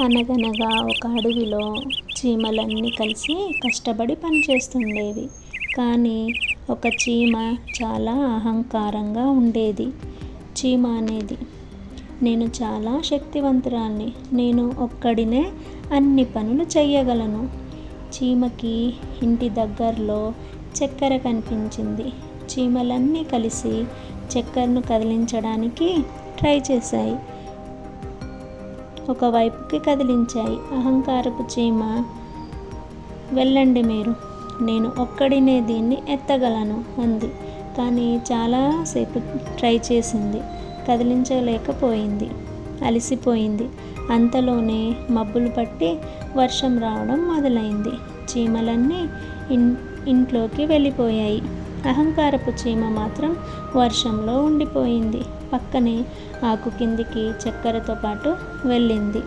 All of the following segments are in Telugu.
అనగనగా ఒక అడవిలో చీమలన్నీ కలిసి కష్టపడి పనిచేస్తుండేవి. కానీ ఒక చీమ చాలా అహంకారంగా ఉండేది. చీమ అనేది నేను చాలా శక్తివంతురాల్ని. నేను ఒక్కడినే అన్ని పనులు చేయగలను చీమకి ఇంటి దగ్గరలో చక్కెర కనిపించింది. చీమలన్నీ కలిసి చక్కెరను కదిలించడానికి ట్రై చేశాయి. ఒకవైపుకి కదిలించాయి. అహంకారపు చీమ. వెళ్ళండి మీరు. నేను ఒక్కడినే దీన్ని ఎత్తగలను అంది. కానీ చాలాసేపు ట్రై చేసింది. కదిలించలేకపోయింది. అలసిపోయింది. అంతలోనే మబ్బులు పట్టి వర్షం రావడం మొదలైంది. చీమలన్నీ ఇన్ ఇంట్లోకి వెళ్ళిపోయాయి. అహంకారపు చీమ మాత్రం వర్షంలో ఉండిపోయింది. పక్కనే ఆకు కిందికి చక్కెరతో పాటు వెళ్ళింది.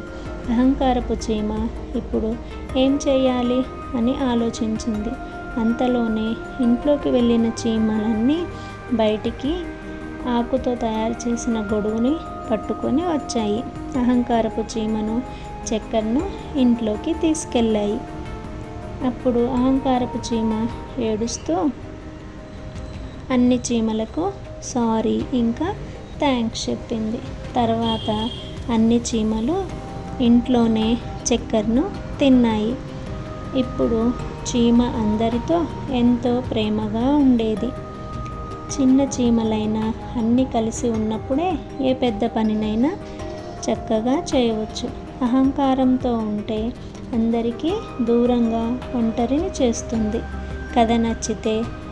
అహంకారపు చీమ ఇప్పుడు ఏం చేయాలి అని ఆలోచించింది. అంతలోనే ఇంట్లోకి వెళ్ళిన చీమలన్నీ బయటికి ఆకుతో తయారు చేసిన గొడుగుని పట్టుకొని వచ్చాయి. అహంకారపు చీమను చక్కెరను ఇంట్లోకి తీసుకెళ్ళాయి. అప్పుడు అహంకారపు చీమ ఏడుస్తూ అన్ని చీమలకు సారీ ఇంకా థ్యాంక్స్ చెప్పింది. తర్వాత అన్ని చీమలు ఇంట్లోనే చక్కెరను తిన్నాయి. ఇప్పుడు చీమ అందరితో ఎంతో ప్రేమగా ఉండేది. చిన్న చీమలైనా అన్నీ కలిసి ఉన్నప్పుడే ఏ పెద్ద పనినైనా చక్కగా చేయవచ్చు. అహంకారంతో ఉంటే అందరికీ దూరంగా ఒంటరిని చేస్తుంది. కథ నచ్చితే